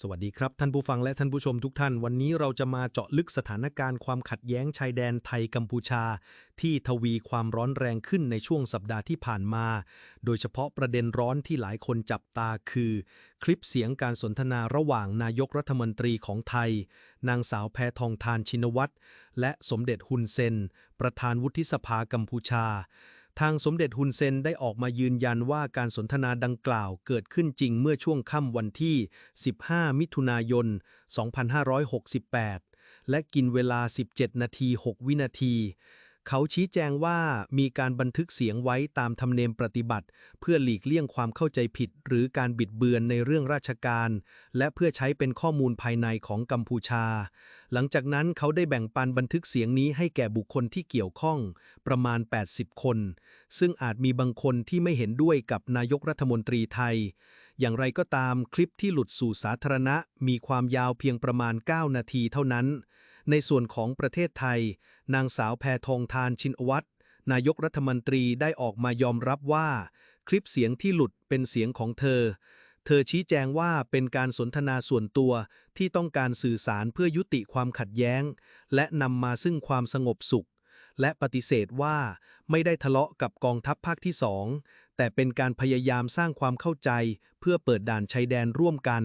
สวัสดีครับ ท่านผู้ฟังและท่านผู้ชมทุกท่าน วันนี้เราจะมาเจาะลึกสถานการณ์ความขัดแย้งชายแดนไทยกัมพูชา ที่ทวีความร้อนแรงขึ้นในช่วงสัปดาห์ที่ผ่านมา โดยเฉพาะประเด็นร้อนที่หลายคนจับตาคือ คลิปเสียงการสนทนาระหว่างนายกรัฐมนตรีของไทย นางสาวแพทองทานชินวัตรและสมเด็จฮุนเซน ประธานวุฒิสภากัมพูชา ทางสมเด็จฮุนเซนได้ออกมายืนยันว่าการสนทนาดังกล่าวเกิดขึ้นจริงเมื่อช่วงค่ำวันที่ 15 มิถุนายน 2568 และกินเวลา 17 นาที 6 วินาที เขาชี้แจงว่ามีการบันทึกเสียงไว้ตามธรรมเนียมปฏิบัติ เพื่อหลีกเลี่ยงความเข้าใจผิด หรือการบิดเบือนในเรื่องราชการ และเพื่อใช้เป็นข้อมูลภายในของกัมพูชา หลังจากนั้นเขาได้แบ่งปันบันทึกเสียงนี้ให้แก่บุคคลที่เกี่ยวข้อง ประมาณ 80 คน ซึ่งอาจมีบางคนที่ไม่เห็นด้วยกับนายกรัฐมนตรีไทย อย่างไรก็ตามคลิปที่หลุดสู่สาธารณะ มีความยาวเพียงประมาณ 9 นาทีเท่านั้น ในส่วนของประเทศไทย นางสาวแพทองทานชินวัตรนายกรัฐมนตรีได้ออกมายอมรับว่า คลิปเสียงที่หลุดเป็นเสียงของเธอ เธอชี้แจงว่าเป็นการสนทนาส่วนตัวที่ต้องการสื่อสารเพื่อยุติความขัดแย้ง และนำมาซึ่งความสงบสุข และปฏิเสธว่าไม่ได้ทะเลาะกับกองทัพภาคที่สองแต่เป็นการพยายามสร้างความเข้าใจเพื่อเปิดด่านชายแดนร่วมกัน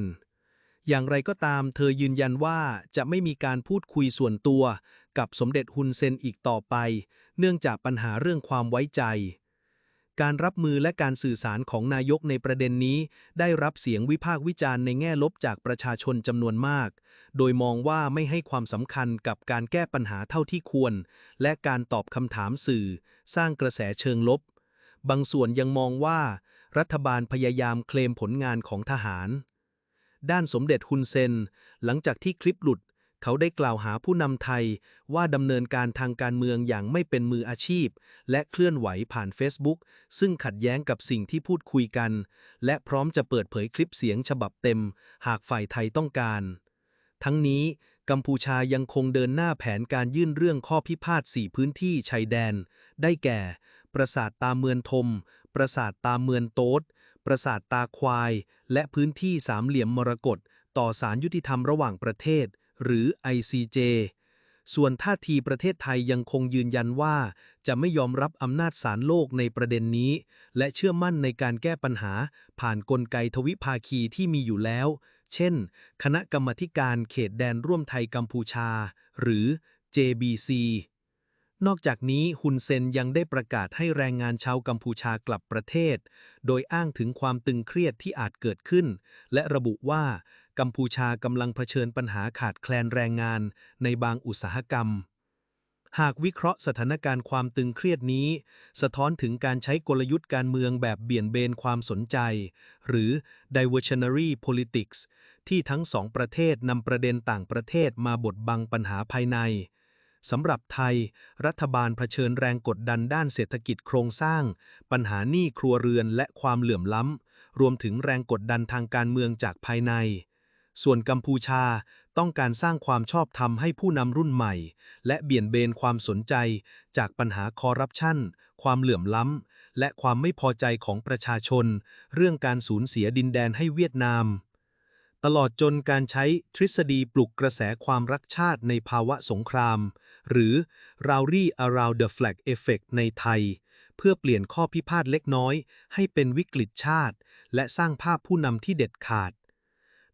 อย่างไรก็ตามเธอยืนยันว่าจะไม่มีการพูดคุยส่วนตัว กับสมเด็จฮุนเซนอีกต่อไป เนื่องจากปัญหาเรื่องความไว้ใจ การรับมือและการสื่อสารของนายกในประเด็นนี้ ได้รับเสียงวิพากษ์วิจารณ์ในแง่ลบจากประชาชนจำนวนมาก โดยมองว่าไม่ให้ความสำคัญกับการแก้ปัญหาเท่าที่ควร และการตอบคำถามสื่อ สร้างกระแสเชิงลบ บางส่วนยังมองว่า รัฐบาลพยายามเคลมผลงานของทหาร ด้านสมเด็จฮุนเซน หลังจากที่คลิปหลุด เขาได้กล่าวหาผู้นำไทยว่าดำเนินการทางการเมืองอย่างไม่เป็นมืออาชีพ และเคลื่อนไหวผ่าน Facebook ซึ่งขัดแย้งกับสิ่งที่พูดคุยกัน และพร้อมจะเปิดเผยคลิปเสียงฉบับเต็ม หากฝ่ายไทยต้องการ ทั้งนี้กัมพูชายังคงเดินหน้าแผนการยื่นเรื่องข้อพิพาท 4 พื้นที่ชายแดน ได้แก่ ปราสาทตาเมือนทม ปราสาทตาเมือนโต๊ด ปราสาทตาควาย และพื้นที่สามเหลี่ยมมรกตต่อศาลยุติธรรมระหว่างประเทศ หรือ ICJ ส่วนท่าทีประเทศไทยยังคงยืนยันว่า จะไม่ยอมรับอำนาจศาลโลกในประเด็นนี้ และเชื่อมั่นในการแก้ปัญหา ผ่านนกลไกทวิภาคีที่มีอยู่แล้ว เช่น คณะกรรมธิการเขตแดนร่วมไทยกัมพูชา หรือ JBC นอกจากนี้ฮุนเซนยังได้ประกาศให้แรงงานชาวกัมพูชากลับประเทศ โดยอ้างถึงความตึงเครียดที่อาจเกิดขึ้น และระบุว่ากัมพูชากำลังเผชิญปัญหาขาดแคลนแรงงานในบางอุตสาหกรรม หากวิเคราะห์สถานการณ์ความตึงเครียดนี้ สะท้อนถึงการใช้กลยุทธ์การเมืองแบบเบี่ยนเบนความสนใจ หรือ diversionary politics ที่ทั้งสองประเทศนำประเด็นต่างประเทศมาบดบังปัญหาภายใน สำหรับไทย รัฐบาลเผชิญแรงกดดันด้านเศรษฐกิจโครงสร้าง ปัญหาหนี้ครัวเรือนและความเหลื่อมล้ำ รวมถึงแรงกดดันทางการเมืองจากภายใน ส่วนกัมพูชาต้องการสร้างความชอบธรรมให้ผู้นำรุ่นใหม่ และเบี่ยนเบนความสนใจ จากปัญหาคอร์รัปชัน ความเหลื่อมล้ำ และความไม่พอใจของประชาชน เรื่องการสูญเสียดินแดนให้เวียดนาม ตลอดจนการใช้ทฤษฎีปลุกกระแสความรักชาติในภาวะสงคราม หรือ Rowdy around the flag effect ในไทย เพื่อเปลี่ยนข้อพิพาทเล็กน้อยให้เป็นวิกฤตชาติ และสร้างภาพผู้นำที่เด็ดขาด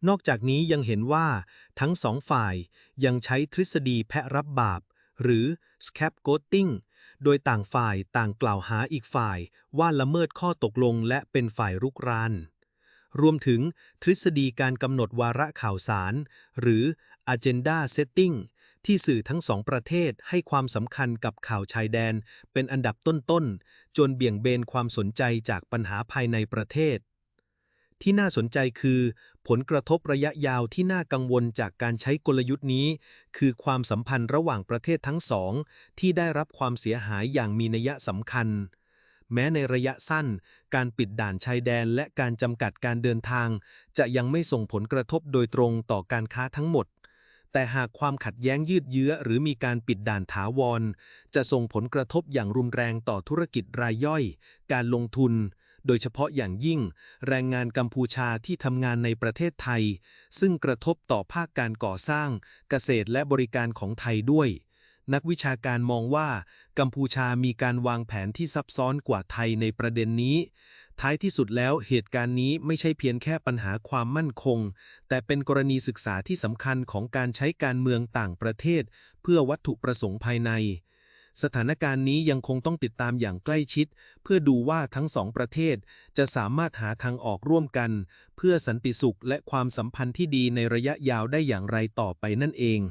นอกจากนี้ยังเห็นว่าทั้งสองฝ่ายยังใช้ทฤษฎีแพะรับบาป หรือ scapegoating โดยต่างฝ่ายต่างกล่าวหาอีกฝ่ายว่าละเมิดข้อตกลงและเป็นฝ่ายรุกราน รวมถึงทฤษฎีการกำหนดวาระข่าวสาร หรือ agenda setting ที่สื่อทั้งสองประเทศให้ความสำคัญกับข่าวชายแดน เป็นอันดับต้นๆ จนเบี่ยงเบนความสนใจจากปัญหาภายในประเทศ ที่น่าสนใจคือ ผลกระทบระยะยาวที่น่ากังวลจากการใช้กลยุทธ์นี้ คือความสัมพันธ์ระหว่างประเทศทั้งสอง ที่ได้รับความเสียหายอย่างมีนัยสำคัญ แม้ในระยะสั้น การปิดด่านชายแดนและการจำกัดการเดินทาง จะยังไม่ส่งผลกระทบโดยตรงต่อการค้าทั้งหมด แต่หากความขัดแย้งยืดเยื้อ หรือมีการปิดด่านถาวร จะส่งผลกระทบอย่างรุนแรงต่อธุรกิจรายย่อย การลงทุน โดยเฉพาะอย่างยิ่ง แรงงานกัมพูชาที่ทำงานในประเทศไทย ซึ่งกระทบต่อภาคการก่อสร้าง เกษตรและบริการของไทยด้วย นักวิชาการมองว่า กัมพูชามีการวางแผนที่ซับซ้อนกว่าไทยในประเด็นนี้ ท้ายที่สุดแล้วเหตุการณ์นี้ไม่ใช่เพียงแค่ปัญหาความมั่นคง แต่เป็นกรณีศึกษาที่สำคัญของการใช้การเมืองต่างประเทศ เพื่อวัตถุประสงค์ภายใน สถานการณ์นี้ยังคงต้องติดตามอย่างใกล้ชิด เพื่อดูว่าทั้งสองประเทศจะสามารถหาทางออกร่วมกัน เพื่อสันติสุขและความสัมพันธ์ที่ดีในระยะยาวได้อย่างไรต่อไปนั่นเอง